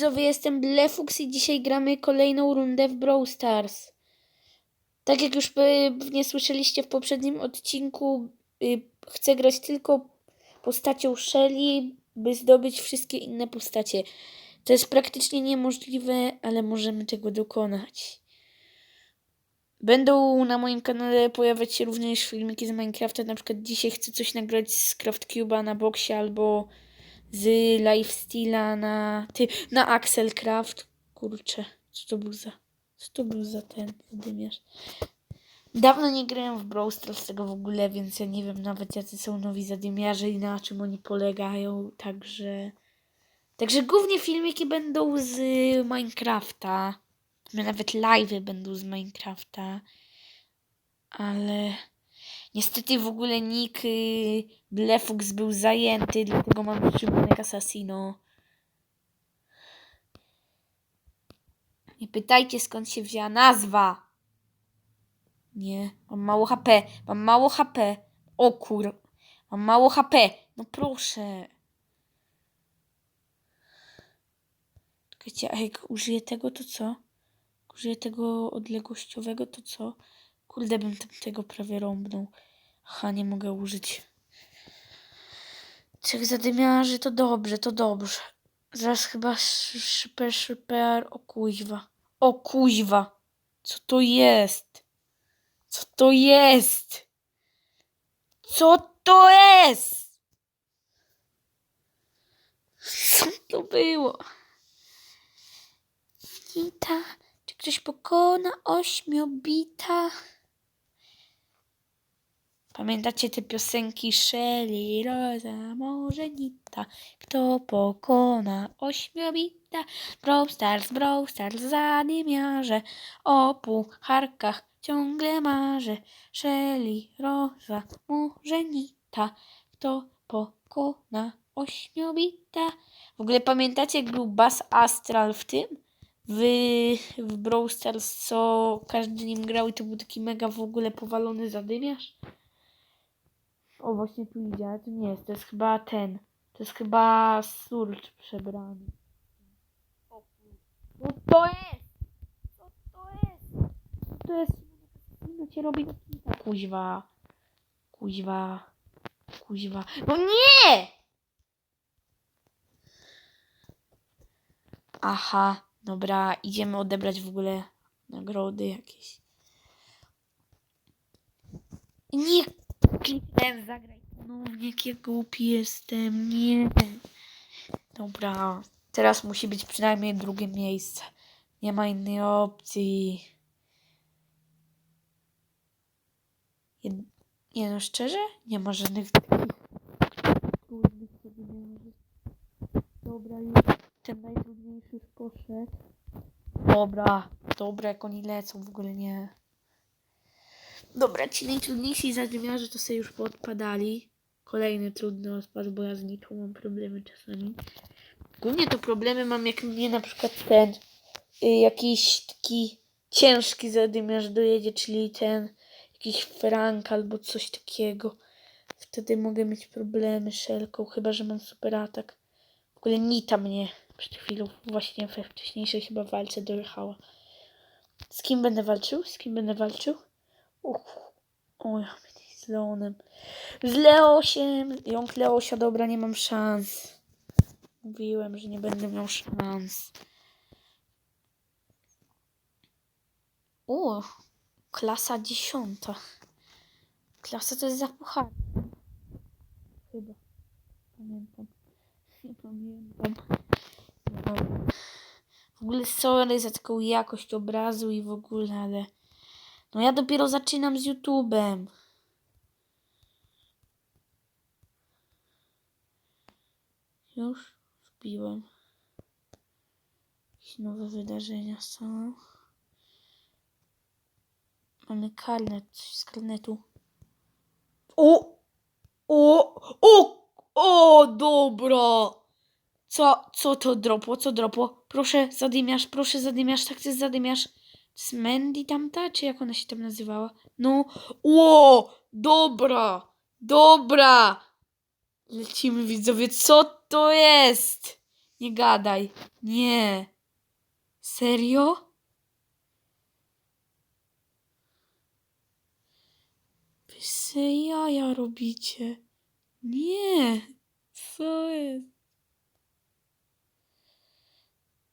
Widzowie, jestem Blefux i dzisiaj gramy kolejną rundę w Brawl Stars. Tak jak już pewnie słyszeliście w poprzednim odcinku, y, chcę grać tylko postacią Shelly, by zdobyć wszystkie inne postacie. To jest praktycznie niemożliwe, ale możemy tego dokonać. Będą na moim kanale pojawiać się również filmiki z Minecrafta. Na przykład dzisiaj chcę coś nagrać z CraftCube'a na boksie albo z Lifesteala na, ty, na Axelcraft. Kurczę, co to był za, co to był za ten dymiarz. Dawno nie grałem w Brawl Stars tego w ogóle, więc ja nie wiem nawet jacy są nowi zadymiarze i na czym oni polegają, także... Także głównie filmiki będą z Minecrafta. Nawet live'y będą z Minecrafta. Ale niestety w ogóle nick y, Blefux był zajęty, dlatego mam przypomek Assassino. Nie pytajcie skąd się wzięła nazwa. Nie, mam mało HP. Mam mało HP. O kur... Mam mało HP. No proszę. Czekajcie, a jak użyję tego, to co? Użyję tego odległościowego, to co? Kurde, bym tego prawie rąbnął. Aha, nie mogę użyć. Trzech zadymiarzy, to dobrze, to dobrze. Zaraz chyba sz- szyper, szyper. O kuźwa. O kuźwa. Co to jest? Co to jest? Co to jest? Co to było? Nita, czy ktoś pokona ośmiobita? Pamiętacie te piosenki Shelly, Rosa, może? Kto pokona ośmiobita? Brawl Stars, Brawl Stars, zadymiarze. O pucharkach ciągle marzę. Shelly, Rosa, może? Kto pokona ośmiobita? W ogóle pamiętacie jak był Bass Astral w tym? w, w Brawl Stars, co każdy nim grał i to był taki mega w ogóle powalony zadymiarz. O, właśnie tu idzie, ale to nie jest, to jest chyba ten. To jest chyba Surge przebrany. Co to jest? Co to jest? Co to jest? No cię robi Kuźwa. Kuźwa. Kuźwa. No nie! Aha. Dobra, idziemy odebrać w ogóle nagrody jakieś. Nie kliknąłem zagraj ponownie, jak ja głupi jestem. Nie. Dobra, teraz musi być przynajmniej drugie miejsce. Nie ma innej opcji. Jed... Nie no, szczerze? Nie ma żadnych takich. Dobra, już ten najtrudniejszy już poszedł. Dobra, dobra, jak oni lecą, w ogóle nie. Dobra, ci najtrudniejsi zadymiarze to sobie już poodpadali. Kolejny trudny odpad, bo ja z niczą mam problemy czasami. Głównie to problemy mam, jak mnie na przykład ten y, jakiś taki ciężki zadymiarz dojedzie, czyli ten jakiś Frank albo coś takiego. Wtedy mogę mieć problemy szelką, chyba że mam super atak. W ogóle Nita mnie przed chwilą właśnie we wcześniejszej chyba walce dojechała. Z kim będę walczył? Z kim będę walczył? O, ja z Leonem. Z Leosiem. Jąk Leosia, dobra, nie mam szans. Mówiłem, że nie będę miał szans. O, klasa dziesiąta. Klasa to jest za puchar. Chyba. Pamiętam. Nie pamiętam. W ogóle sorry za taką jakość obrazu i w ogóle, ale no ja dopiero zaczynam z YouTube'em. Już wbiłem. Jakieś nowe wydarzenia są. Mamy karnet, z karnetu. O! O! O! O! Dobra! Co, co to dropło? Co dropło? Proszę, zadymiarz, proszę, zadymiarz, tak to jest Mandy tamta, czy jak ona się tam nazywała? No, ło, dobra, dobra. Lecimy widzowie, co to jest? Nie gadaj. Nie. Serio? Wy se jaja robicie. Nie. Co jest?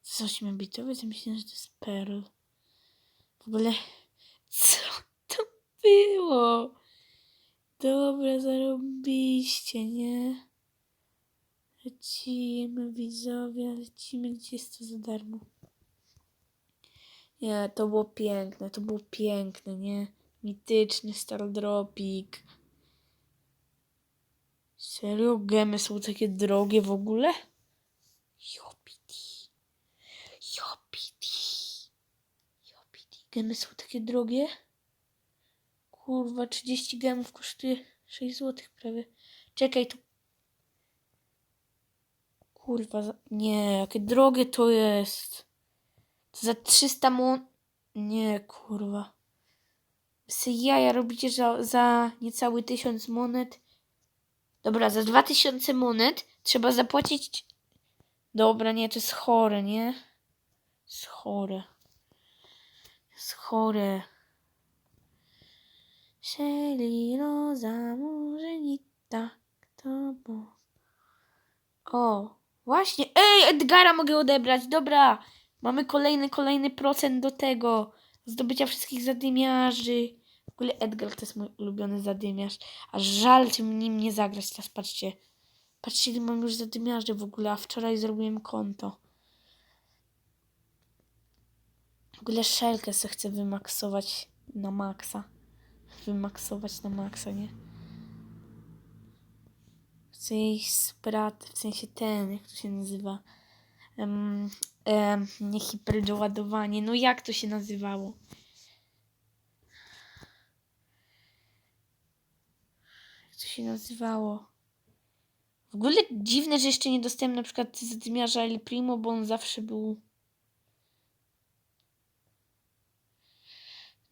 Z ośmiobitowy to myślę, że to jest Pearl. Ogóle, co to było? Dobra, zarobiście, nie? Lecimy, widzowie, lecimy, gdzie jest to za darmo. Nie, to było piękne, to było piękne, nie? Mityczny Stardropik. Serio? Gemy są takie drogie w ogóle? Jopiti. Jopiti. Gemy są takie drogie? Kurwa, 30 gemów kosztuje 6 zł prawie. Czekaj, tu. Kurwa, za... nie, jakie drogie to jest. To za 300 mon... Nie, kurwa. Se jaja robicie za, za niecały 1000 monet. Dobra, za 2000 monet trzeba zapłacić... Dobra, nie, to jest chore, nie? Jest chore. Jest chore. Szeli roza murzenita, kto bo... O, właśnie. Ej, Edgara mogę odebrać, dobra. Mamy kolejny, kolejny procent do tego. Zdobycia wszystkich zadymiarzy. W ogóle Edgar to jest mój ulubiony zadymiarz. A żal tym nim nie zagrać. Teraz patrzcie. Patrzcie, ile mam już zadymiarzy w ogóle, a wczoraj zrobiłem konto. W ogóle szelkę se chcę wymaksować na maksa. Wymaksować na maksa, nie? Chcę jej sprat, w sensie ten, jak to się nazywa? Um, um, nie hiperdoładowanie. No jak to się nazywało? Jak to się nazywało? W ogóle dziwne, że jeszcze nie dostałem na przykład zadymiarza El Primo, bo on zawsze był.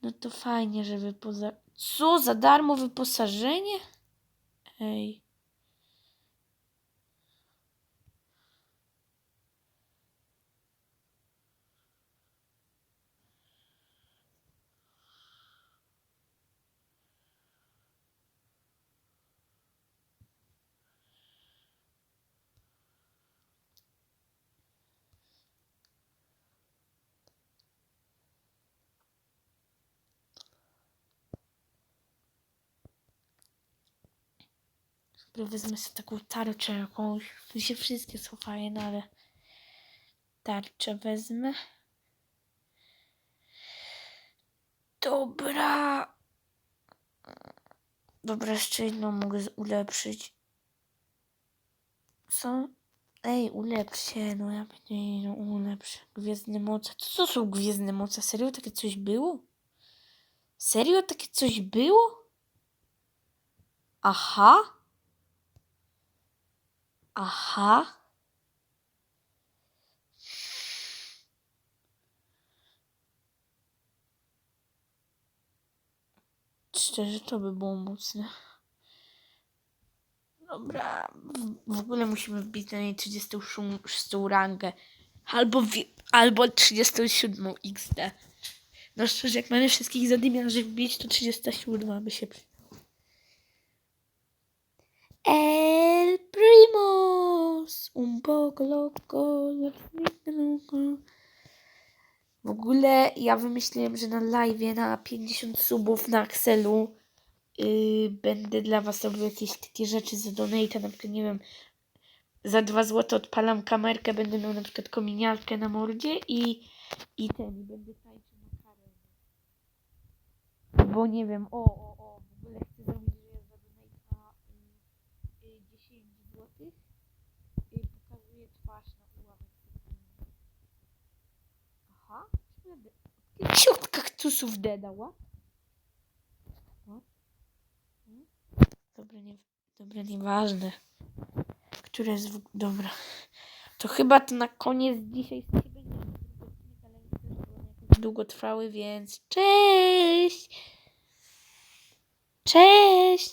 No to fajnie, że wypoza... Co? Za darmo wyposażenie? Ej. Dobra, wezmę sobie taką tarczę jakąś. Tu się wszystkie są fajne, ale tarczę wezmę. Dobra. Dobra, jeszcze jedną mogę ulepszyć. Co? Ej, ulepsz się, no ja będę jedną ulepszę. Gwiezdne moce. Co są gwiezdne moce? Serio takie coś było? Serio takie coś było? Aha. Aha. Szczerze, to by było mocne. Dobra, w, ogóle musimy wbić na niej 36 rangę. Albo, albo 37 XD. No szczerze, jak mamy wszystkich zadymiarzy wbić, to 37 by się przydała. El Primos! Un poco loco. W ogóle ja wymyśliłem, że na live na 50 subów na Axelu yy, będę dla was robił jakieś takie rzeczy za donate, na przykład nie wiem, za 2 zł odpalam kamerkę, będę miał na przykład kominiarkę na mordzie i, i ten, i będę tańczył na karę. Bo nie wiem, o, o, o, w ogóle chcę zrobić, że ja za donate y, y, 10 zł y, pokazuję twarz na ułamek sekundy. Aha, czemu od kaktusów dedała? Dobra, nie, dobra, nieważne. Które jest w... Dobra. To chyba to na koniec dzisiaj z ciebie długo trwały, więc cześć! Cześć!